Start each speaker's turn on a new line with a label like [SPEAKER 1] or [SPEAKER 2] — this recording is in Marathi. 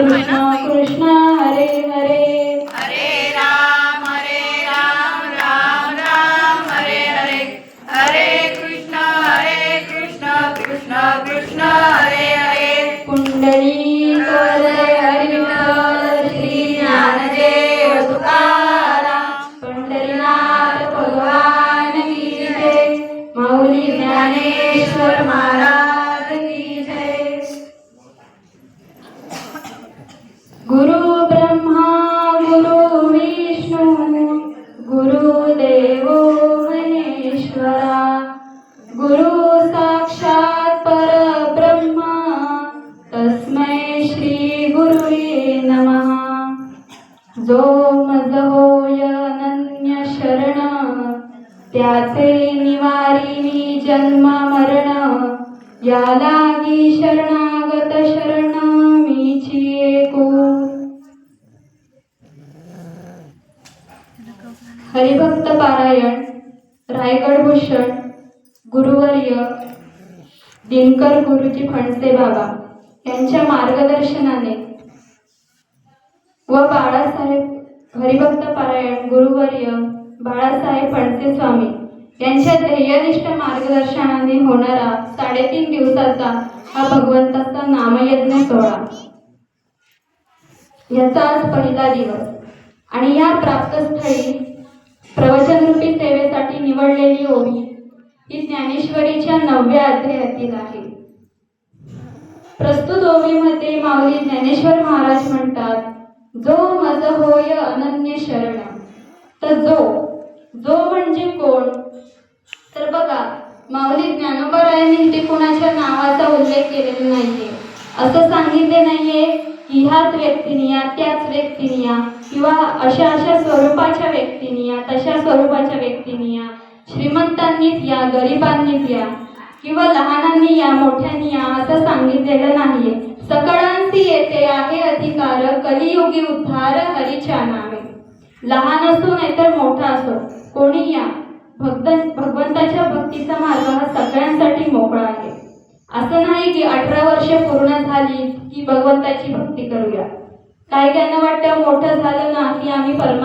[SPEAKER 1] कृष्ण कृष्ण गुरु ब्रह्मा गुरु विष्णू गुरुदेव महेश्वरा गुरु साक्षात परब्रह्मा तस्मै श्री गुरुवे नमः। जो मज अनन्य शरण त्याचे निवारिणी जन्म मरण या लागी हरिभक्त पारायण रायगड भूषण गुरुवर्य दिनकर गुरुजी फणसे बाबा यांच्या मार्गदर्शनाने व बाळासाहेब हरिभक्त पारायण गुरुवर्य बाळासाहेब फणसे स्वामी यांच्या ध्येयनिष्ठ मार्गदर्शनाने होणारा साडेतीन दिवसाचा हा भगवंताचा नामयज्ञ सोहळा. याचा आज पहिला दिवस आणि या प्राप्तस्थळी प्रवचनरूपी सेवेसाठी निवडलेली ओवी ही ज्ञानेश्वरीच्या नवव्या अध्यायातील आहे. प्रस्तुत ओवीमध्ये माऊली ज्ञानेश्वर महाराज म्हणतात जो मज होय अनन्य शरण तर जो जो म्हणजे कोण तर बघा माऊली ज्ञानोबरायांनी इथे कोणाच्या नावाचा उल्लेख केलेला नाहीये. असं सांगितले नाहीये की ह्याच व्यक्तीने या त्याच व्यक्तीने या किंवा अशा अशा स्वरूपाच्या व्यक्तीने या तशा स्वरूपाच्या व्यक्तीने या. श्रीमंतांनीच या गरिबांनीच या किंवा लहानांनी या मोठ्यांनी या असं सांगितलेलं नाहीये. सकळांसी येते आहे अधिकार कलियुगी उद्धार हरीच्या नावे. लहान असो नाहीतर मोठा असो कोणी या. भक्त भगवंताच्या भक्तीचा मार्ग हा सगळ्यांसाठी मोकळा आहे. असं नाही की अठरा वर्ष पूर्ण झाली की भगवंताची भक्ती करूया. काही त्यांना वाटतं मोठं झालं ना की आम्ही परमा